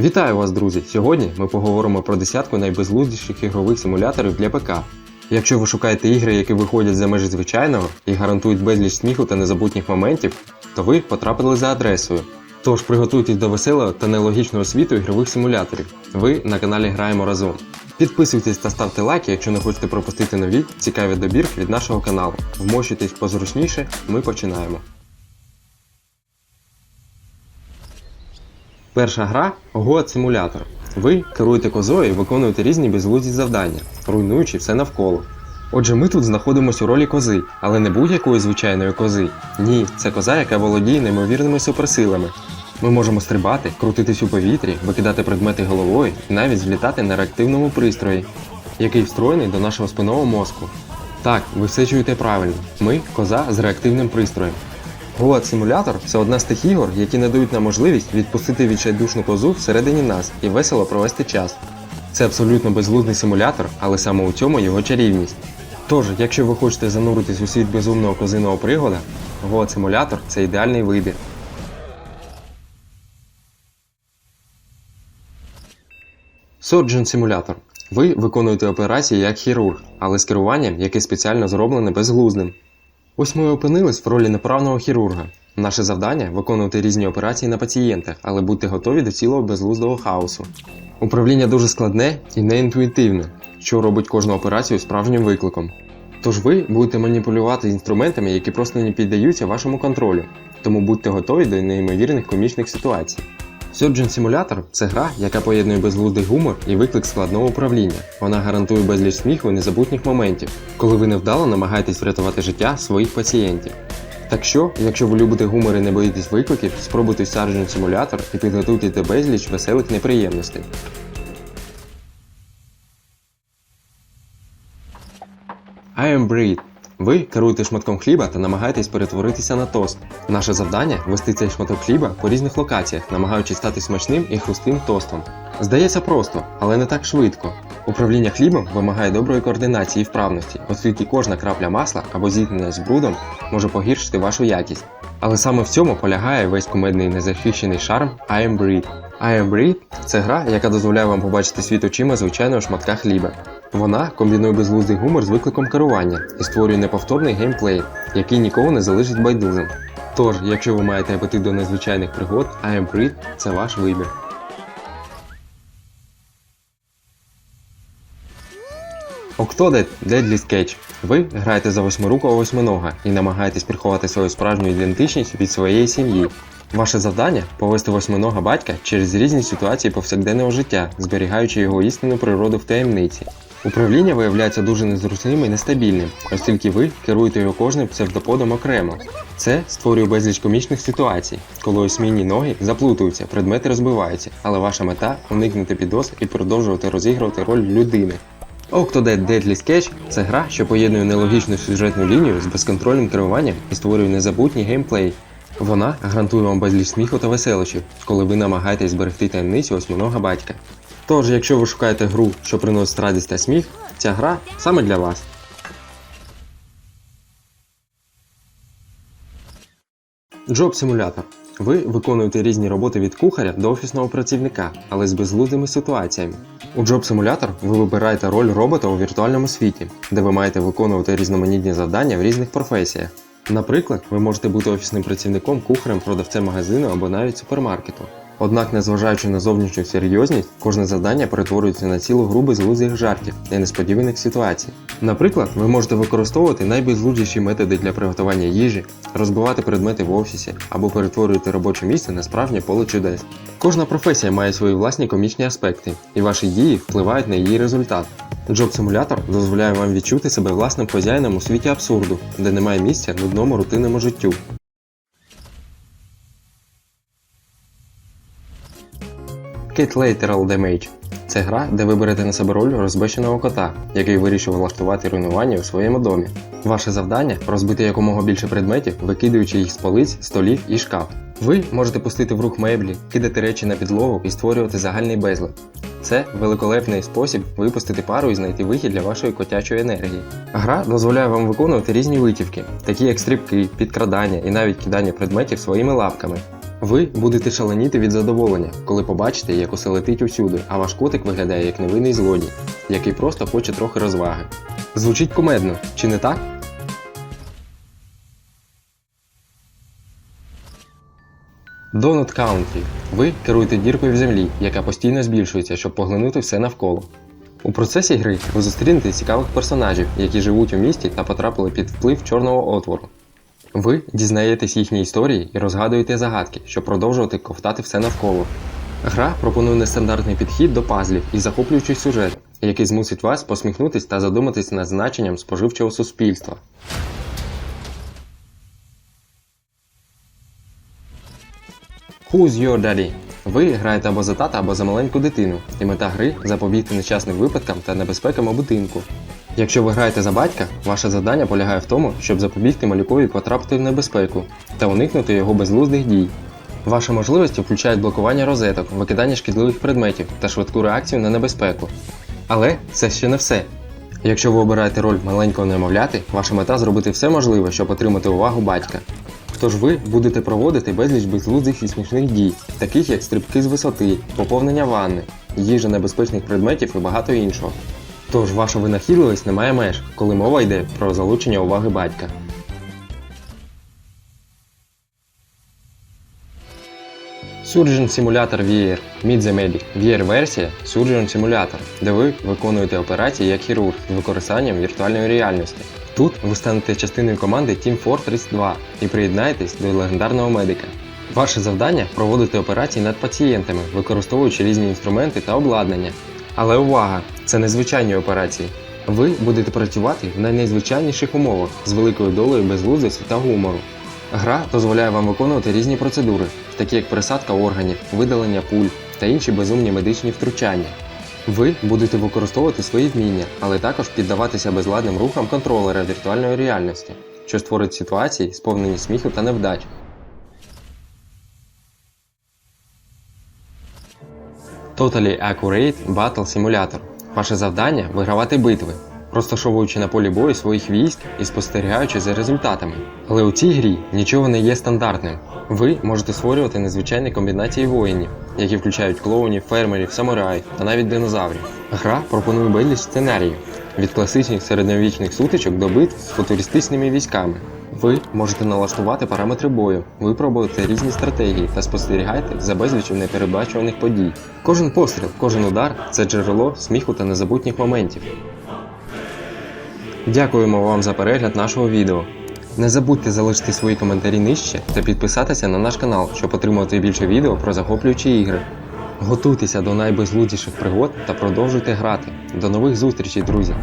Вітаю вас, друзі! Сьогодні ми поговоримо про десятку найбезглуздіших ігрових симуляторів для ПК. Якщо ви шукаєте ігри, які виходять за межі звичайного і гарантують безліч сміху та незабутніх моментів, то ви потрапили за адресою. Тож приготуйтесь до веселого та нелогічного світу ігрових симуляторів. Ви на каналі Граємо разом. Підписуйтесь та ставте лайки, якщо не хочете пропустити нові цікаві добірки від нашого каналу. Вмощуйтесь позручніше, ми починаємо. Перша гра God Simulator. Ви керуєте козою і виконуєте різні безглузді завдання, руйнуючи все навколо. Отже, ми тут знаходимося у ролі кози, але не будь-якої звичайної кози. Ні, це коза, яка володіє неймовірними суперсилами. Ми можемо стрибати, крутитись у повітрі, викидати предмети головою і навіть злітати на реактивному пристрої, який встроєний до нашого спинного мозку. Так, ви все чуєте правильно. Ми коза з реактивним пристроєм. Голод Симулятор це одна з тих ігор, які надають нам можливість відпустити відчайдушну козу всередині нас і весело провести час. Це абсолютно безглуздий симулятор, але саме у цьому його чарівність. Тож, якщо ви хочете зануритись у світ безумного козиного пригода, Голод Симулятор це ідеальний вибір. Surgeon Simulator. Ви виконуєте операції як хірург, але з керуванням, яке спеціально зроблене безглуздим. Ось ми опинились в ролі неправного хірурга. Наше завдання виконувати різні операції на пацієнтах, але будьте готові до цілого безглуздого хаосу. Управління дуже складне і неінтуїтивне, що робить кожну операцію справжнім викликом. Тож ви будете маніпулювати інструментами, які просто не піддаються вашому контролю, тому будьте готові до неймовірних комічних ситуацій. Surgeon Simulator – це гра, яка поєднує безглуздий гумор і виклик складного управління. Вона гарантує безліч сміху і незабутніх моментів, коли ви невдало намагаєтесь врятувати життя своїх пацієнтів. Так що, якщо ви любите гумор і не боїтесь викликів, спробуйте Surgeon Simulator і підготуйте до безліч веселих неприємностей. I am Breed. Ви керуєте шматком хліба та намагаєтесь перетворитися на тост. Наше завдання вести цей шматок хліба по різних локаціях, намагаючись стати смачним і хрустим тостом. Здається просто, але не так швидко. Управління хлібом вимагає доброї координації і вправності, оскільки кожна крапля масла або зіткнення з брудом може погіршити вашу якість. Але саме в цьому полягає весь кумедний незахищений шарм I am Breed. I це гра, яка дозволяє вам побачити світ очима звичайного шматка хліба. Вона комбінує безглуздий гумор з викликом керування і створює неповторний геймплей, який нікого не залишить байдужим. Тож, якщо ви маєте апетит до незвичайних пригод, I це ваш вибір. Octodad Deadly Sketch. Ви граєте за восьмирукого восьминога і намагаєтесь приховати свою справжню ідентичність від своєї сім'ї. Ваше завдання повести восьминога батька через різні ситуації повсякденного життя, зберігаючи його істинну природу в таємниці. Управління виявляється дуже незручним і нестабільним, оскільки ви керуєте його кожним псевдоподом окремо. Це створює безліч комічних ситуацій, коли осьмінні ноги заплутуються, предмети розбиваються, але ваша мета уникнути підозр і продовжувати розігрувати роль людини. Octodad Deadly Sketch – це гра, що поєднує нелогічну сюжетну лінію з безконтрольним керуванням і створює незабутній геймплей. Вона гарантує вам безліч сміху та веселощів, коли ви намагаєтесь зберегти таємницю осьминого батька. Тож, якщо ви шукаєте гру, що приносить радість та сміх, ця гра саме для вас. Simulator. Ви виконуєте різні роботи від кухаря до офісного працівника, але з безглуздими ситуаціями. У Job Simulator ви вибираєте роль робота у віртуальному світі, де ви маєте виконувати різноманітні завдання в різних професіях. Наприклад, ви можете бути офісним працівником, кухарем, продавцем магазину або навіть супермаркету. Однак, незважаючи на зовнішню серйозність, кожне завдання перетворюється на цілу гру безглуздих жартів і несподіваних ситуацій. Наприклад, ви можете використовувати найбезглуздіші методи для приготування їжі, розбивати предмети в офісі або перетворювати робоче місце на справжнє поле чудес. Кожна професія має свої власні комічні аспекти, і ваші дії впливають на її результат. Simulator дозволяє вам відчути себе власним хазяїном у світі абсурду, де немає місця нудному рутинному життю. Cat Lateral Damage це гра, де ви берете на себе роль розбещеного кота, який вирішив влаштувати руйнування у своєму домі. Ваше завдання розбити якомога більше предметів, викидуючи їх з полиць, столів і шкаф. Ви можете пустити в рух меблі, кидати речі на підлогу і створювати загальний безлад. Це великолепний спосіб випустити пару і знайти вихід для вашої котячої енергії. Гра дозволяє вам виконувати різні витівки, такі як стрибки, підкрадання і навіть кидання предметів своїми лапками. Ви будете шаленіти від задоволення, коли побачите, як усе летить усюди, а ваш котик виглядає як невинний злодій, який просто хоче трохи розваги. Звучить кумедно, чи не так? Donut Country. Ви керуєте діркою в землі, яка постійно збільшується, щоб поглинути все навколо. У процесі гри ви зустрінете цікавих персонажів, які живуть у місті та потрапили під вплив чорного отвору. Ви дізнаєтесь їхні історії і розгадуєте загадки, щоб продовжувати ковтати все навколо. Гра пропонує нестандартний підхід до пазлів і захоплюючий сюжет, який змусить вас посміхнутись та задуматись над значенням споживчого суспільства. Who's your daddy? Ви граєте або за тата, або за маленьку дитину, і мета гри запобігти нещасним випадкам та небезпекам у будинку. Якщо ви граєте за батька, ваше завдання полягає в тому, щоб запобігти малюкові потрапити в небезпеку та уникнути його безглуздих дій. Ваші можливості включають блокування розеток, викидання шкідливих предметів та швидку реакцію на небезпеку. Але це ще не все. Якщо ви обираєте роль маленького немовляти, ваша мета зробити все можливе, щоб отримати увагу батька. Тож ви будете проводити безліч безглуздих і смішних дій, таких як стрибки з висоти, поповнення ванни, їжа небезпечних предметів і багато іншого. Тож ваша винахідливість не має меж, коли мова йде про залучення уваги батька. Surgeon Simulator VR Meet the Medic VR-версія Surgeon Simulator, де ви виконуєте операції як хірург з використанням віртуальної реальності. Тут ви станете частиною команди Team Fortress 2 і приєднаєтесь до легендарного медика. Ваше завдання проводити операції над пацієнтами, використовуючи різні інструменти та обладнання. Але увага! Це незвичайні операції. Ви будете працювати в найнезвичайніших умовах з великою долею безглуздості та гумору. Гра дозволяє вам виконувати різні процедури, такі як пересадка органів, видалення пуль та інші безумні медичні втручання. Ви будете використовувати свої вміння, але також піддаватися безладним рухам контролера віртуальної реальності, що створить ситуації, сповнені сміху та невдач. Totally Accurate Battle Simulator. Ваше завдання вигравати битви, розташовуючи на полі бою своїх військ і спостерігаючи за результатами. Але у цій грі нічого не є стандартним. Ви можете створювати незвичайні комбінації воїнів, які включають клоунів, фермерів, самураїв та навіть динозаврів. Гра пропонує безліч сценаріїв від класичних середньовічних сутичок до битв з футуристичними військами. Ви можете налаштувати параметри бою, випробувати різні стратегії та спостерігайте за безлічем непередбачуваних подій. Кожен постріл, кожен удар це джерело сміху та незабутніх моментів. Дякуємо вам за перегляд нашого відео. Не забудьте залишити свої коментарі нижче та підписатися на наш канал, щоб отримувати більше відео про захоплюючі ігри. Готуйтеся до найбезлудіших пригод та продовжуйте грати. До нових зустрічей, друзі!